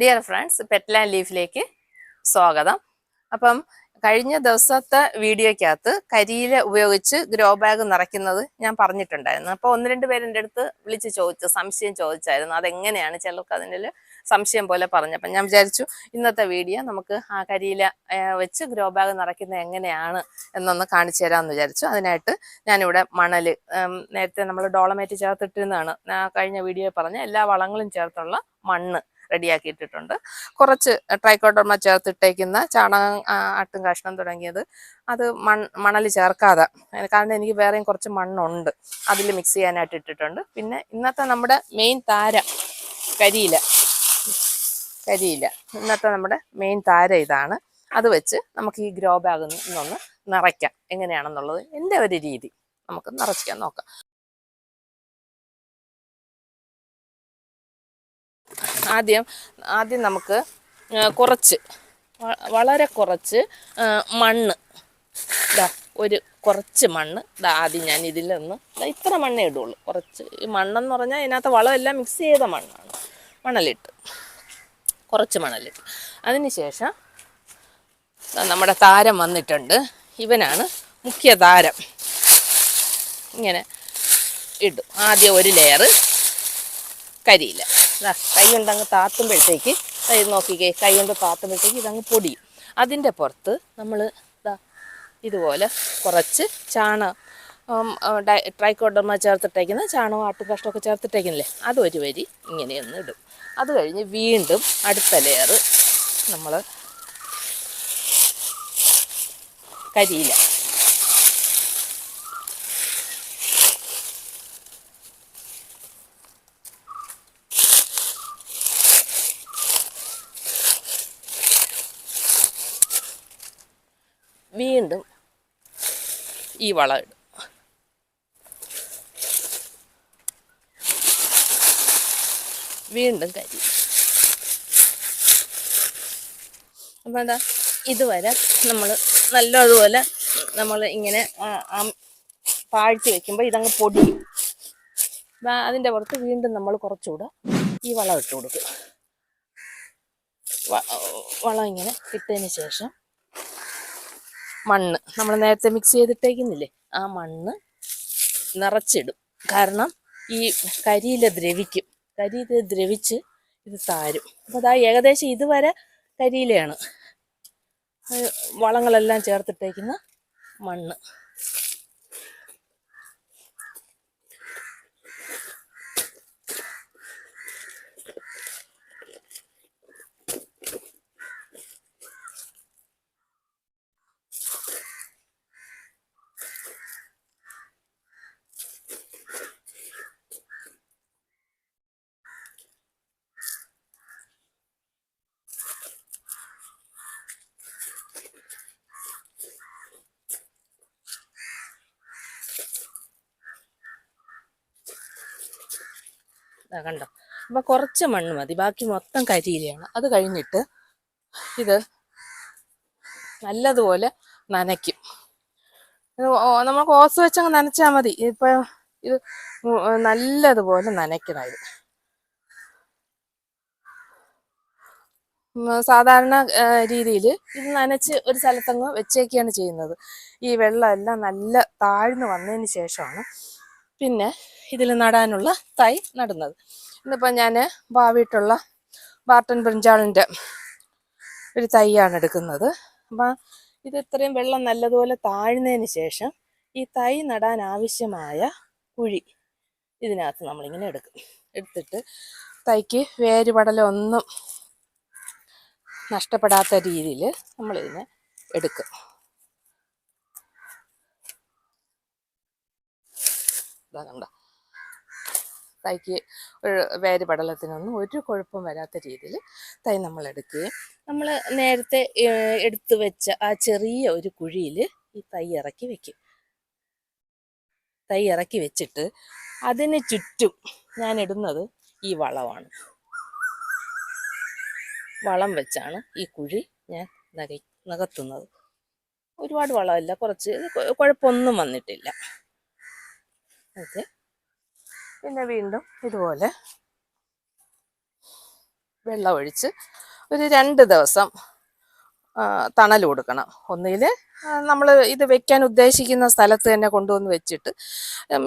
Dear friends പെറ്റ്ലാൻഡ് ലീഫിലേക്ക് സ്വാഗതം. അപ്പം കഴിഞ്ഞ ദിവസത്തെ വീഡിയോയ്ക്കകത്ത് കരിയില ഉപയോഗിച്ച് ഗ്രോ ബാഗ് നിറയ്ക്കുന്നത് ഞാൻ പറഞ്ഞിട്ടുണ്ടായിരുന്നു. അപ്പോൾ ഒന്ന് രണ്ട് പേര് എന്റെ അടുത്ത് വിളിച്ച് ചോദിച്ചു സംശയം ചോദിച്ചായിരുന്നു. അതെങ്ങനെയാണ് ചിലർക്ക് അതിന്റെ സംശയം പോലെ പറഞ്ഞു. അപ്പം ഞാൻ വിചാരിച്ചു ഇന്നത്തെ വീഡിയോ നമുക്ക് ആ കരിയില വെച്ച് ഗ്രോ ബാഗ് നിറയ്ക്കുന്നത് എങ്ങനെയാണ് എന്നൊന്ന് കാണിച്ചു തരാമെന്ന് വിചാരിച്ചു. അതിനായിട്ട് ഞാനിവിടെ മണൽ നേരത്തെ നമ്മൾ ഡോളമേറ്റ് ചേർത്തിട്ടിരുന്നതാണ്. കഴിഞ്ഞ വീഡിയോയിൽ പറഞ്ഞ എല്ലാ വളങ്ങളും ചേർത്തുള്ള മണ്ണ് റെഡിയാക്കി ഇട്ടിട്ടുണ്ട് കുറച്ച് ട്രൈക്കോഡർമ ചേർത്തിട്ടേക്കുന്ന ചാണകം ആട്ടും കഷ്ണം തുടങ്ങിയത്. അത് മൺ മണൽ ചേർക്കാതെ. കാരണം എനിക്ക് വേറെയും കുറച്ച് മണ്ണുണ്ട്. അതിൽ മിക്സ് ചെയ്യാനായിട്ട് ഇട്ടിട്ടുണ്ട്. പിന്നെ ഇന്നത്തെ നമ്മുടെ മെയിൻ താര കരിയില. കരിയില. ഇന്നത്തെ നമ്മുടെ മെയിൻ താര ഇതാണ്. അത് വെച്ച് നമുക്ക് ഈ ഗ്രോ ബാഗിൽ നിന്നൊന്ന് നിറയ്ക്കാം. എങ്ങനെയാണെന്നുള്ളത് എന്റെ ഒരു രീതി. നമുക്ക് നിറച്ചിക്കാൻ നോക്കാം. ആദ്യം ആദ്യം നമുക്ക് കുറച്ച് വളരെ കുറച്ച് മണ്ണ്. ഇതാ ഒരു കുറച്ച് മണ്ണ്. ഇതാ ആദ്യം ഞാൻ ഇതിൽ നിന്ന് ദാ ഇത്ര മണ്ണേ ഇടുള്ളൂ. കുറച്ച് ഈ മണ്ണെന്ന് പറഞ്ഞാൽ ഇതിനകത്ത് വളമെല്ലാം മിക്സ് ചെയ്ത മണ്ണാണ്. മണലിട്ട്. കുറച്ച് മണലിട്ട്. അതിന് ശേഷം നമ്മുടെ താരം വന്നിട്ടുണ്ട്. ഇവനാണ് മുഖ്യ താരം. ഇങ്ങനെ ഇടും. ആദ്യം ഒരു ലെയർ കരിയില്ല കൈ കൊണ്ടങ്ങ് താത്തുമ്പോഴത്തേക്ക് ദാ ഇത് നോക്കിക്കേ കൈ കൊണ്ട് താത്തുമ്പോഴത്തേക്ക് ഇതങ്ങ് പൊടിയും അതിന്റെ പുറത്ത് നമ്മൾ ഇതാ ഇതുപോലെ കുറച്ച് ചാണ ട്രൈക്കോഡർമ ചേർത്തിട്ടേക്കുന്ന ചാണകം ആട്ടും കഷ്ടമൊക്കെ ചേർത്തിട്ടേക്കുന്നില്ലേ? അത് ഒരു വരി ഇങ്ങനെയൊന്ന് ഇടും. അത് കഴിഞ്ഞ് വീണ്ടും അടുത്ത ലെയർ നമ്മൾ കരിയില. വീണ്ടും ഈ വളം ഇടും. വീണ്ടും കരി. അപ്പം എന്താ ഇതുവരെ നമ്മൾ നല്ലതുപോലെ നമ്മൾ ഇങ്ങനെ പാഴ്ത്തി വെക്കുമ്പോൾ ഇതങ്ങ് പൊടി അതിന്റെ പുറത്ത് വീണ്ടും നമ്മൾ കുറച്ചുകൂടെ ഈ വളം ഇട്ട് കൊടുക്കും. വളം ഇങ്ങനെ ഇട്ടതിന് ശേഷം മണ്ണ്. നമ്മൾ നേരത്തെ മിക്സ് ചെയ്തിട്ടേക്കുന്നില്ലേ? ആ മണ്ണ് നിറച്ചിടും. കാരണം ഈ കരിയില ദ്രവിക്കും. കരിയില ദ്രവിച്ച് ഇത് താരും. അപ്പോൾ അതാ ഏകദേശം ഇതുവരെ കരിയിലയാണ്. വളങ്ങളെല്ലാം ചേർത്തിട്ടേക്കുന്ന മണ്ണ്. കണ്ടോ? അപ്പം കുറച്ച് മണ്ണ് മതി. ബാക്കി മൊത്തം കരിയിലയാണ്. അത് കഴിഞ്ഞിട്ട് ഇത് നല്ലതുപോലെ നനയ്ക്കും. നമുക്ക് ഓസ് വെച്ചങ്ങ് നനച്ചാൽ മതി. ഇപ്പൊ ഇത് നല്ലതുപോലെ നനയ്ക്കണം ഇത്. സാധാരണ രീതിയിൽ ഇത് നനച്ച് ഒരു സ്ഥലത്തങ്ങ് വെച്ചേക്കാണ് ചെയ്യുന്നത്. ഈ വെള്ളമെല്ലാം നല്ല താഴ്ന്നു വന്നതിന് ശേഷമാണ് പിന്നെ ഇതിൽ നടാനുള്ള തൈ നടുന്നത്. ഇന്നിപ്പോൾ ഞാൻ ഭാവിയിട്ടുള്ള ബാർട്ടൻ ബ്രിഞ്ചാളിന്റെ ഒരു തൈയാണ് എടുക്കുന്നത്. അപ്പം ഇത് ഇത്രയും വെള്ളം നല്ലതുപോലെ താഴ്ന്നതിന് ശേഷം ഈ തൈ നടാൻ ആവശ്യമായ കുഴി ഇതിനകത്ത് നമ്മളിങ്ങനെ എടുക്കും. എടുത്തിട്ട് തൈക്ക് വേരുപടലൊന്നും നഷ്ടപ്പെടാത്ത രീതിയിൽ നമ്മളിതിനെ എടുക്കും. കണ്ടോ. തൈക്ക് ഒരു വേര് പടലത്തിനൊന്നും ഒരു കുഴപ്പം വരാത്ത രീതിയിൽ തൈ നമ്മൾ എടുക്കുകയും നമ്മൾ നേരത്തെ എടുത്തു വെച്ച ആ ചെറിയ ഒരു കുഴിയിൽ ഈ തൈ ഇറക്കി വെക്കും. തൈ ഇറക്കി വെച്ചിട്ട് അതിന് ചുറ്റും ഞാൻ ഇടുന്നത് ഈ വളമാണ്. വളം വെച്ചാണ് ഈ കുഴി ഞാൻ നക നികത്തുന്നത്. ഒരുപാട് വളമില്ല കുറച്ച് കുഴപ്പമൊന്നും വന്നിട്ടില്ല. ഓക്കെ. പിന്നെ വീണ്ടും ഇതുപോലെ വെള്ളമൊഴിച്ച് ഒരു രണ്ട് ദിവസം തണൽ കൊടുക്കണം. ഒന്നിൽ നമ്മൾ ഇത് വെക്കാൻ ഉദ്ദേശിക്കുന്ന സ്ഥലത്ത് തന്നെ കൊണ്ടുവന്ന് വെച്ചിട്ട്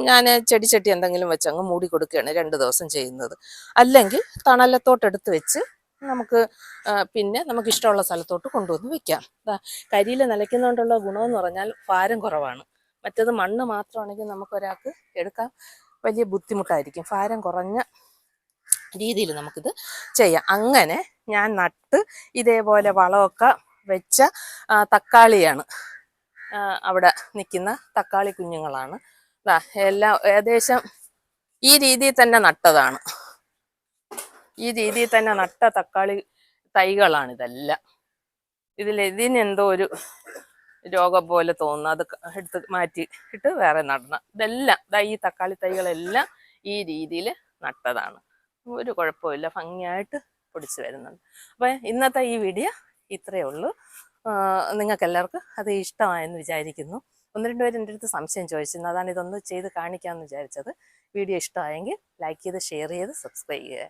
ഞാൻ ചെടിച്ചട്ടി എന്തെങ്കിലും വെച്ച് അങ്ങ് മൂടി കൊടുക്കുകയാണ് രണ്ട് ദിവസം ചെയ്യുന്നത്. അല്ലെങ്കിൽ തണലത്തോട്ടെടുത്ത് വെച്ച് നമുക്ക് പിന്നെ നമുക്ക് ഇഷ്ടമുള്ള സ്ഥലത്തോട്ട് കൊണ്ടുവന്ന് വെക്കാം. കരിയിൽ നിലയ്ക്കുന്നതുകൊണ്ടുള്ള ഗുണമെന്ന് പറഞ്ഞാൽ ഭാരം കുറവാണ്. മറ്റത് മണ്ണ് മാത്രമാണെങ്കിൽ നമുക്കൊരാൾക്ക് എടുക്കാൻ വലിയ ബുദ്ധിമുട്ടായിരിക്കും. ഭാരം കുറഞ്ഞ രീതിയിൽ നമുക്കിത് ചെയ്യാം. അങ്ങനെ ഞാൻ നട്ട് ഇതേപോലെ വളമൊക്കെ വെച്ച തക്കാളിയാണ്. അവിടെ നിൽക്കുന്ന തക്കാളി കുഞ്ഞുങ്ങളാണ്. എല്ലാം ഏകദേശം ഈ രീതിയിൽ തന്നെ നട്ടതാണ്. ഈ രീതിയിൽ തന്നെ നട്ട തക്കാളി തൈകളാണ് ഇതെല്ലാം ഇതിൽ ഇതിനെന്തോ ഒരു രോഗം പോലെ തോന്നുന്നു. അത് എടുത്ത് മാറ്റി ഇട്ട് വേറെ നടണം. ഇതെല്ലാം ദാ ഈ തക്കാളി തൈകളെല്ലാം ഈ രീതിയിൽ നട്ടതാണ്. ഒരു കുഴപ്പമില്ല ഭംഗിയായിട്ട് പൊടിച്ച് വരുന്നുണ്ട്. അപ്പം ഇന്നത്തെ ഈ വീഡിയോ ഇത്രയേ ഉള്ളൂ. നിങ്ങൾക്ക് എല്ലാവർക്കും അത് ഇഷ്ടമായെന്ന് വിചാരിക്കുന്നു. ഒന്ന് രണ്ട് പേര് എന്റെ അടുത്ത് സംശയം ചോദിച്ചിരുന്നു. അതാണ് ഇതൊന്ന് ചെയ്ത് കാണിക്കാമെന്ന് വിചാരിച്ചത്. വീഡിയോ ഇഷ്ടമായെങ്കിൽ ലൈക്ക് ചെയ്ത് ഷെയർ ചെയ്ത് സബ്സ്ക്രൈബ് ചെയ്യുക.